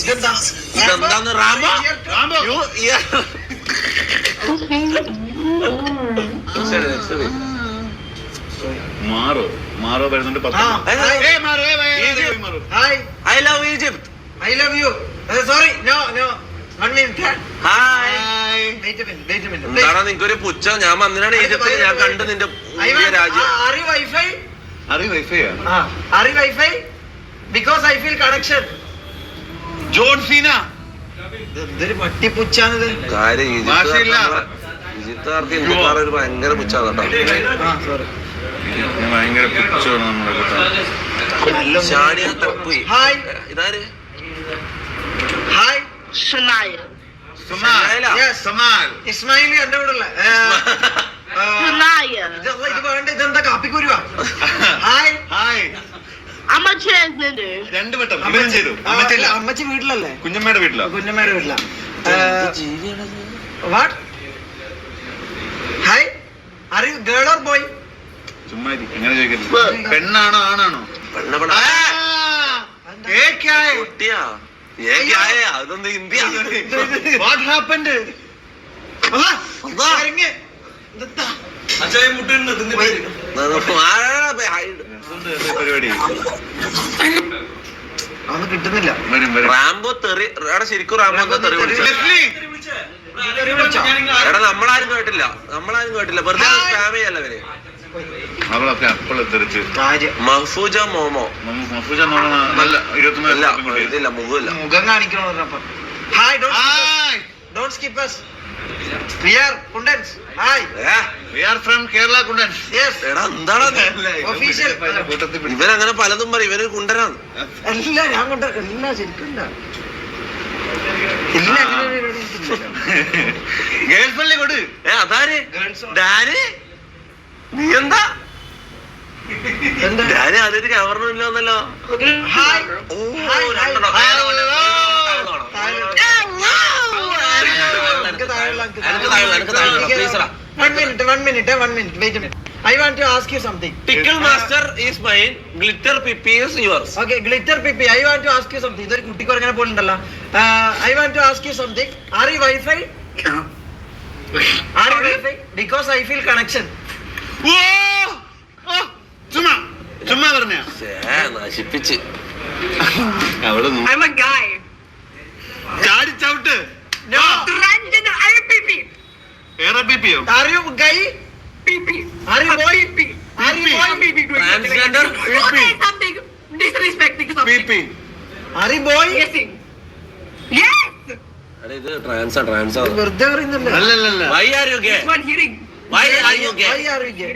ഇതെന്താ ഇതെന്താന്ന് റാമ മാറോ മാറോ വരുന്നുണ്ട് I love Egypt. I love you. Sorry no no. എന്താണ് നിനക്കൊരു പുച്ഛം? ഞാൻ വന്നിട്ടാണ് ഈജിപ്തിൽ ഞാൻ കണ്ട് നിന്റെ രാജ്യം. അറി wifi are wifi are wifi because I feel connection John Cena. എന്തൊരു പട്ടിപ്പുച്ചാണിത് കാര്യം ഭാഷയില്ല. ഈജിപ്തുകാർക്ക് ഇന്ത്യക്കാർ ഒരു ഭയങ്കര പുച്ഛാണ് കേട്ടോ. ഭയങ്കര പിടിച്ചോണ് നമ്മളെ കൂട്ടം ഷാനിയ തപ്പുയി ഹായ്. ഇതാര്? ഹായ്. Yes. സുമാൽ. ഇസ്മായിൽ എന്റെ കൂടെ രണ്ട് വട്ടം. ഇവരും ചെയ്തു. അമ്മച്ചില്ല. അമ്മച്ചി വീട്ടിലല്ലേ? കുഞ്ഞമ്മയുടെ വീട്ടിലോ. കുഞ്ഞമ്മയുടെ വീട്ടിലാ. What hi are you girl or boy ചുമ്മാ എങ്ങനെ ചോദിക്കരുത്. പെണ്ണാണോ ആണാണോ? പെണ്ണ പെണ്ണ ഏ, ക്യാ ഹൈ? കുട്ടിയാ ഇത് പരിപാടി അതൊന്നും കിട്ടുന്നില്ല റാംബോ തെറി എടാ ശരിക്കും റാംബോ തെറി വിളിച്ചു? എടാ നമ്മളാരും കേട്ടില്ല. നമ്മളാരും കേട്ടില്ല. വെറുതെ സ്പാം ചെയ്യല്ല അവർ അവളൊക്കെ അപ്പോൾ തെറിച്ച്. മഹ്ഫൂജ മോമോ. മഹ്ഫൂജ മഫൂജ നല്ല ഇരുപത്തൊന്ന് മുഖം കാണിക്കണോ hi Hi, us. We are kundans ഏ, we are from Kerala Kundans. Yes എടാ എന്താണ് Official. ഇവരങ്ങനെ പലതും പറയും. ഇവർ കുണ്ടനാണ്. എല്ലാം ഞാൻ കൊണ്ട് എല്ലാം ശരിക്കും ഉണ്ടാ. ഇല്ല അങ്ങനെ ഒരു പരിപാടി എനിക്കില്ല. Girls only കൊടു. ഏ അതാര്? Girls. ഡാന്? നീ എന്താ? എന്താ? ഡാന് അതൊരു ക്യാമറ ഇല്ല ഹായ് ഹായ്, രണ്ടെണ്ണം. ഹായ്. താഴെ വേണം, താഴെ വേണം. എനിക്ക് താഴെയുള്ള, എനിക്ക് എനിക്ക് താഴെയുള്ള, എനിക്ക് താഴെയുള്ള. Please എടാ. One minute, one minute, one minute. Wait a minute. I want to ask you something. Pickle master is mine. Glitter pipi is yours. Okay, glitter pipi. I want to ask you something. ഇതൊരു കുട്ടിക്ക് അങ്ങനെ പോലുണ്ടല്ലോ I want to ask you something are you wifi are you wifi because I feel connection ചുമ്മാ ചുമ്മാ പറഞ്ഞ നശിപ്പിച്ച് അവിടെ I'm വെറുതെ പറയുന്നല്ലേ? അല്ലല്ലല്ല. Why are you gay This one hearing. Why are you gay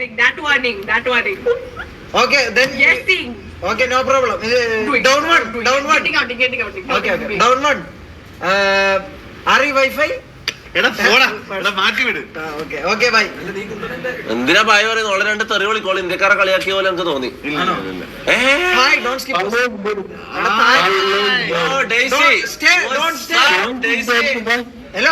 എന്തിനാ ബായ് പറയുന്നത്? ഓളെ രണ്ട് തെറി വിളിക്കോൾ ഇന്ത്യക്കാരെ കളിയാക്കിയ പോലെ എനിക്ക് തോന്നി. ഹലോ